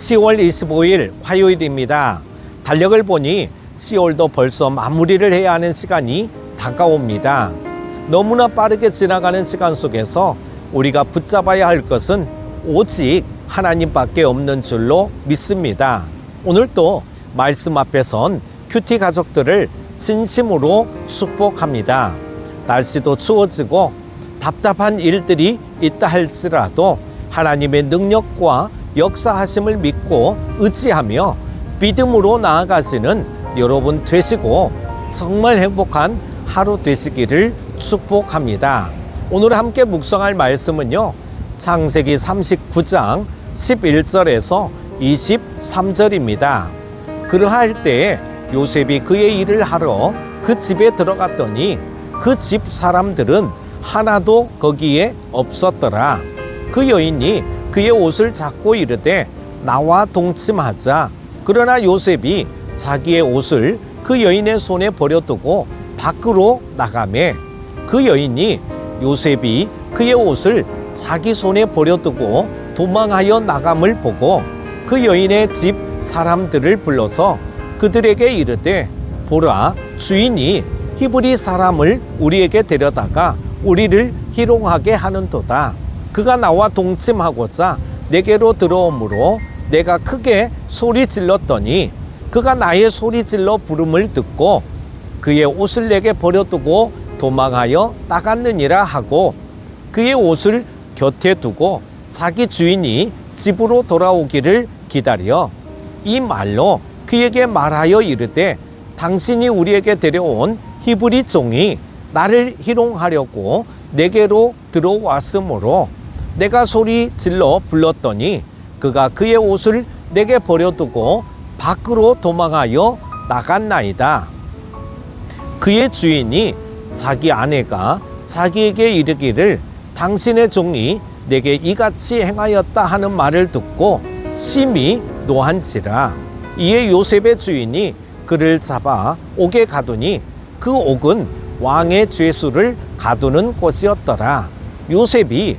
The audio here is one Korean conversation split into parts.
10월 25일 화요일입니다. 달력을 보니 10월도 벌써 마무리를 해야 하는 시간이 다가옵니다. 너무나 빠르게 지나가는 시간 속에서 우리가 붙잡아야 할 것은 오직 하나님밖에 없는 줄로 믿습니다. 오늘 또 말씀 앞에 선 큐티 가족들을 진심으로 축복합니다. 날씨도 추워지고 답답한 일들이 있다 할지라도 하나님의 능력과 역사하심을 믿고 의지하며 믿음으로 나아가시는 여러분 되시고 정말 행복한 하루 되시기를 축복합니다. 오늘 함께 묵상할 말씀은요. 창세기 39장 11절에서 23절입니다. 그러할 때에 요셉이 그의 일을 하러 그 집에 들어갔더니 그 집 사람들은 하나도 거기에 없었더라. 그 여인이 그의 옷을 잡고 이르되 나와 동침하자. 그러나 요셉이 자기의 옷을 그 여인의 손에 버려두고 밖으로 나가매 그 여인이 요셉이 그의 옷을 자기 손에 버려두고 도망하여 나감을 보고 그 여인의 집 사람들을 불러서 그들에게 이르되 보라 주인이 히브리 사람을 우리에게 데려다가 우리를 희롱하게 하는도다. 그가 나와 동침하고자 내게로 들어오므로 내가 크게 소리 질렀더니 그가 나의 소리 질러 부름을 듣고 그의 옷을 내게 버려두고 도망하여 나갔느니라 하고 그의 옷을 곁에 두고 자기 주인이 집으로 돌아오기를 기다려 이 말로 그에게 말하여 이르되 당신이 우리에게 데려온 히브리 종이 나를 희롱하려고 내게로 들어왔으므로 내가 소리 질러 불렀더니 그가 그의 옷을 내게 버려두고 밖으로 도망하여 나갔나이다. 그의 주인이 자기 아내가 자기에게 이르기를 당신의 종이 내게 이같이 행하였다 하는 말을 듣고 심히 노한지라 이에 요셉의 주인이 그를 잡아 옥에 가두니 그 옥은 왕의 죄수를 가두는 곳이었더라 요셉이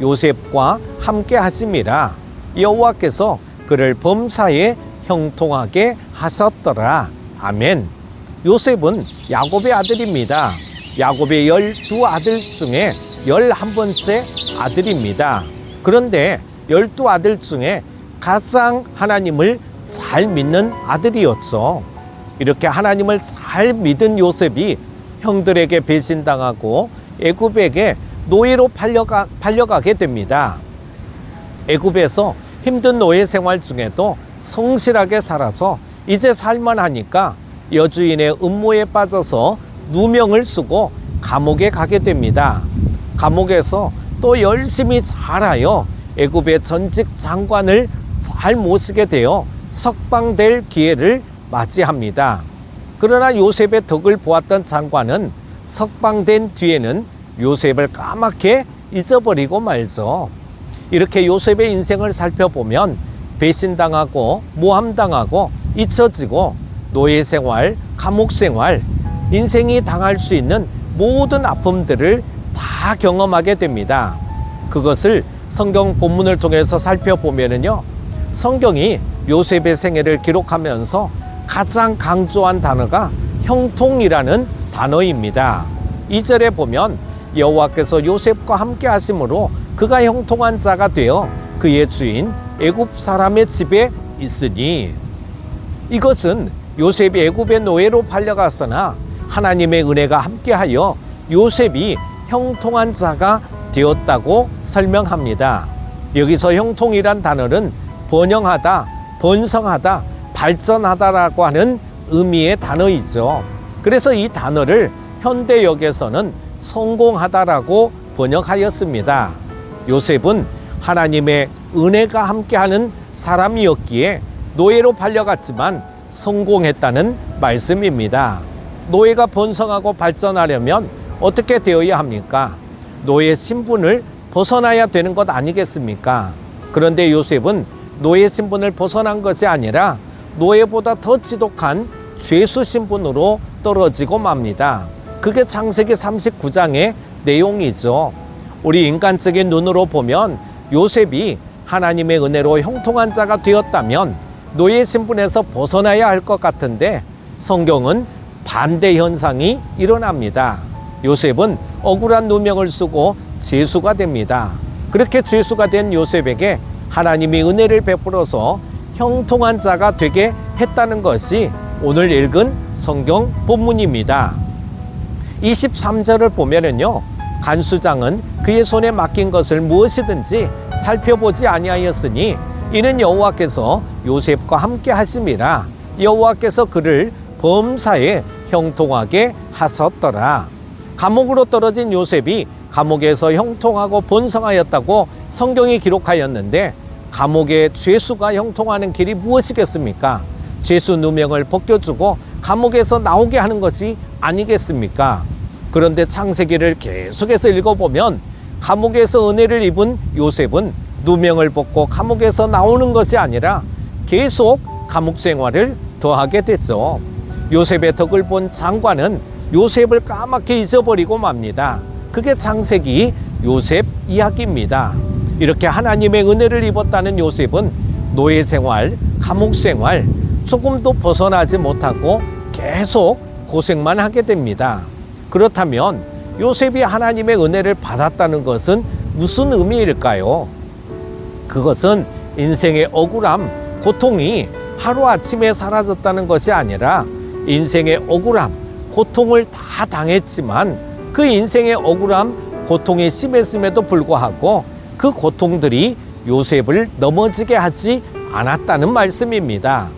요셉과 함께 하심이라 여호와께서 그를 범사에 형통하게 하셨더라. 아멘. 요셉은 야곱의 아들입니다. 야곱의 열두 아들 중에 열한 번째 아들입니다. 그런데 열두 아들 중에 가장 하나님을 잘 믿는 아들이었죠. 이렇게 하나님을 잘 믿은 요셉이 형들에게 배신당하고 애굽에게 노예로 팔려가, 팔려가게 됩니다. 애굽에서 힘든 노예 생활 중에도 성실하게 살아서 이제 살만하니까 여주인의 음모에 빠져서 누명을 쓰고 감옥에 가게 됩니다. 감옥에서 또 열심히 잘하여 애굽의 전직 장관을 잘 모시게 되어 석방될 기회를 맞이합니다. 그러나 요셉의 덕을 보았던 장관은 석방된 뒤에는 요셉을 까맣게 잊어버리고 말죠. 이렇게 요셉의 인생을 살펴보면 배신당하고 모함당하고 잊혀지고 노예 생활, 감옥 생활, 인생이 당할 수 있는 모든 아픔들을 다 경험하게 됩니다. 그것을 성경 본문을 통해서 살펴보면은요, 성경이 요셉의 생애를 기록하면서 가장 강조한 단어가 형통이라는 단어입니다. 이절에 보면 여호와께서 요셉과 함께 하심으로 그가 형통한 자가 되어 그의 주인 애굽 사람의 집에 있으니 이것은 요셉이 애굽의 노예로 팔려갔으나 하나님의 은혜가 함께하여 요셉이 형통한 자가 되었다고 설명합니다. 여기서 형통이란 단어는 번영하다, 번성하다, 발전하다라고 하는 의미의 단어이죠. 그래서 이 단어를 현대역에서는 성공하다라고 번역하였습니다. 요셉은 하나님의 은혜가 함께하는 사람이었기에 노예로 팔려갔지만 성공했다는 말씀입니다. 노예가 번성하고 발전하려면 어떻게 되어야 합니까? 노예 신분을 벗어나야 되는 것 아니겠습니까? 그런데 요셉은 노예 신분을 벗어난 것이 아니라 노예보다 더 지독한 죄수 신분으로 떨어지고 맙니다. 그게 창세기 39장의 내용이죠. 우리 인간적인 눈으로 보면 요셉이 하나님의 은혜로 형통한 자가 되었다면 노예 신분에서 벗어나야 할 것 같은데 성경은 반대 현상이 일어납니다. 요셉은 억울한 누명을 쓰고 죄수가 됩니다. 그렇게 죄수가 된 요셉에게 하나님이 은혜를 베풀어서 형통한 자가 되게 했다는 것이 오늘 읽은 성경 본문입니다. 23절을 보면은요. 간수장은 그의 손에 맡긴 것을 무엇이든지 살펴보지 아니하였으니 이는 여호와께서 요셉과 함께 하심이라 여호와께서 그를 범사에 형통하게 하셨더라. 감옥으로 떨어진 요셉이 감옥에서 형통하고 번성하였다고 성경이 기록하였는데 감옥의 죄수가 형통하는 길이 무엇이겠습니까? 죄수 누명을 벗겨주고 감옥에서 나오게 하는 것이 아니겠습니까? 그런데 창세기를 계속해서 읽어보면 감옥에서 은혜를 입은 요셉은 누명을 벗고 감옥에서 나오는 것이 아니라 계속 감옥 생활을 더하게 됐죠. 요셉의 덕을 본 장관은 요셉을 까맣게 잊어버리고 맙니다. 그게 창세기 요셉 이야기입니다. 이렇게 하나님의 은혜를 입었다는 요셉은 노예 생활, 감옥 생활 조금도 벗어나지 못하고 계속 고생만 하게 됩니다. 그렇다면 요셉이 하나님의 은혜를 받았다는 것은 무슨 의미일까요? 그것은 인생의 억울함, 고통이 하루아침에 사라졌다는 것이 아니라 인생의 억울함, 고통을 다 당했지만 그 인생의 억울함, 고통이 심했음에도 불구하고 그 고통들이 요셉을 넘어지게 하지 않았다는 말씀입니다.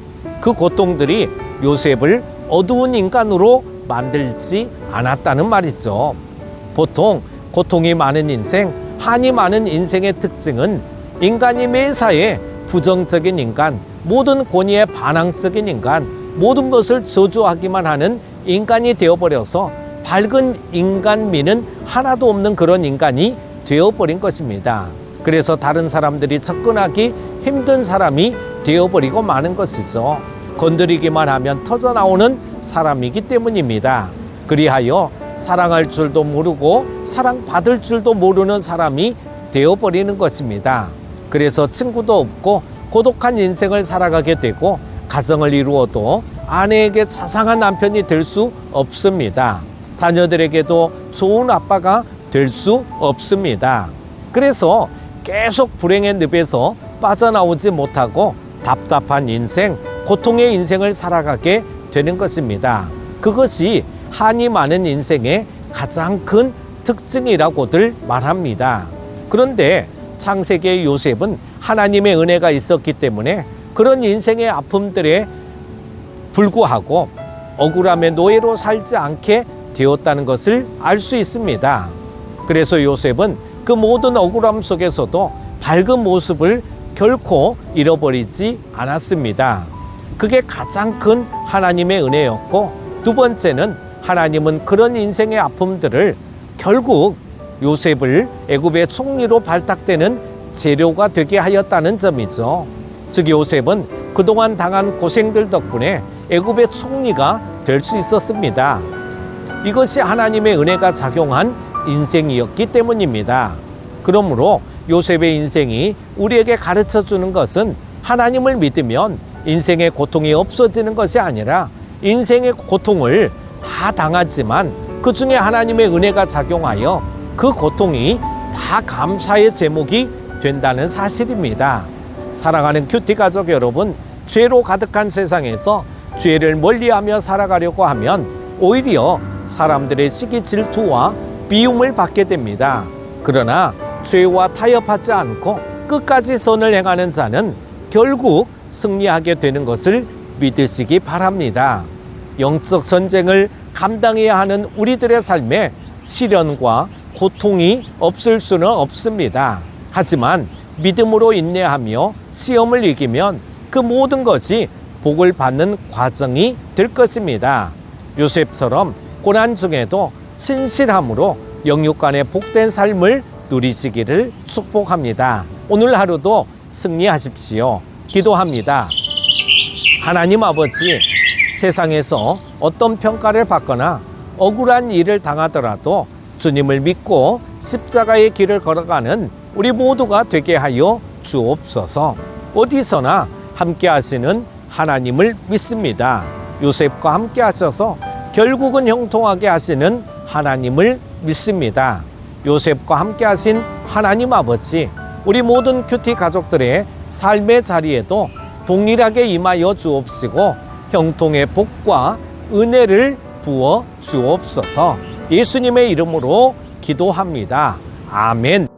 그 고통들이 요셉을 어두운 인간으로 만들지 않았다는 말이죠. 보통 고통이 많은 인생, 한이 많은 인생의 특징은 인간이 매사에 부정적인 인간, 모든 권위에 반항적인 인간, 모든 것을 저주하기만 하는 인간이 되어버려서 밝은 인간미는 하나도 없는 그런 인간이 되어버린 것입니다. 그래서 다른 사람들이 접근하기 힘든 사람이 되어버리고 마는 것이죠. 건드리기만 하면 터져 나오는 사람이기 때문입니다. 그리하여 사랑할 줄도 모르고 사랑받을 줄도 모르는 사람이 되어버리는 것입니다. 그래서 친구도 없고 고독한 인생을 살아가게 되고 가정을 이루어도 아내에게 자상한 남편이 될 수 없습니다. 자녀들에게도 좋은 아빠가 될 수 없습니다. 그래서 계속 불행의 늪에서 빠져나오지 못하고 답답한 인생, 고통의 인생을 살아가게 되는 것입니다. 그것이 한이 많은 인생의 가장 큰 특징이라고들 말합니다. 그런데 창세기의 요셉은 하나님의 은혜가 있었기 때문에 그런 인생의 아픔들에 불구하고 억울함의 노예로 살지 않게 되었다는 것을 알 수 있습니다. 그래서 요셉은 그 모든 억울함 속에서도 밝은 모습을 결코 잃어버리지 않았습니다. 그게 가장 큰 하나님의 은혜였고 두 번째는 하나님은 그런 인생의 아픔들을 결국 요셉을 애굽의 총리로 발탁되는 재료가 되게 하였다는 점이죠. 즉 요셉은 그동안 당한 고생들 덕분에 애굽의 총리가 될 수 있었습니다. 이것이 하나님의 은혜가 작용한 인생이었기 때문입니다. 그러므로 요셉의 인생이 우리에게 가르쳐 주는 것은 하나님을 믿으면 인생의 고통이 없어지는 것이 아니라 인생의 고통을 다 당하지만 그 중에 하나님의 은혜가 작용하여 그 고통이 다 감사의 제목이 된다는 사실입니다. 사랑하는 큐티 가족 여러분, 죄로 가득한 세상에서 죄를 멀리하며 살아가려고 하면 오히려 사람들의 시기 질투와 비움을 받게 됩니다. 그러나 죄와 타협하지 않고 끝까지 선을 행하는 자는 결국 승리하게 되는 것을 믿으시기 바랍니다. 영적 전쟁을 감당해야 하는 우리들의 삶에 시련과 고통이 없을 수는 없습니다. 하지만 믿음으로 인내하며 시험을 이기면 그 모든 것이 복을 받는 과정이 될 것입니다. 요셉처럼 고난 중에도 신실함으로 영육간의 복된 삶을 누리시기를 축복합니다. 오늘 하루도 승리하십시오. 기도합니다. 하나님 아버지, 세상에서 어떤 평가를 받거나 억울한 일을 당하더라도 주님을 믿고 십자가의 길을 걸어가는 우리 모두가 되게 하여 주옵소서. 어디서나 함께 하시는 하나님을 믿습니다. 요셉과 함께 하셔서 결국은 형통하게 하시는 하나님을 믿습니다. 요셉과 함께 하신 하나님 아버지, 우리 모든 큐티 가족들의 삶의 자리에도 동일하게 임하여 주옵시고 형통의 복과 은혜를 부어 주옵소서 예수님의 이름으로 기도합니다. 아멘.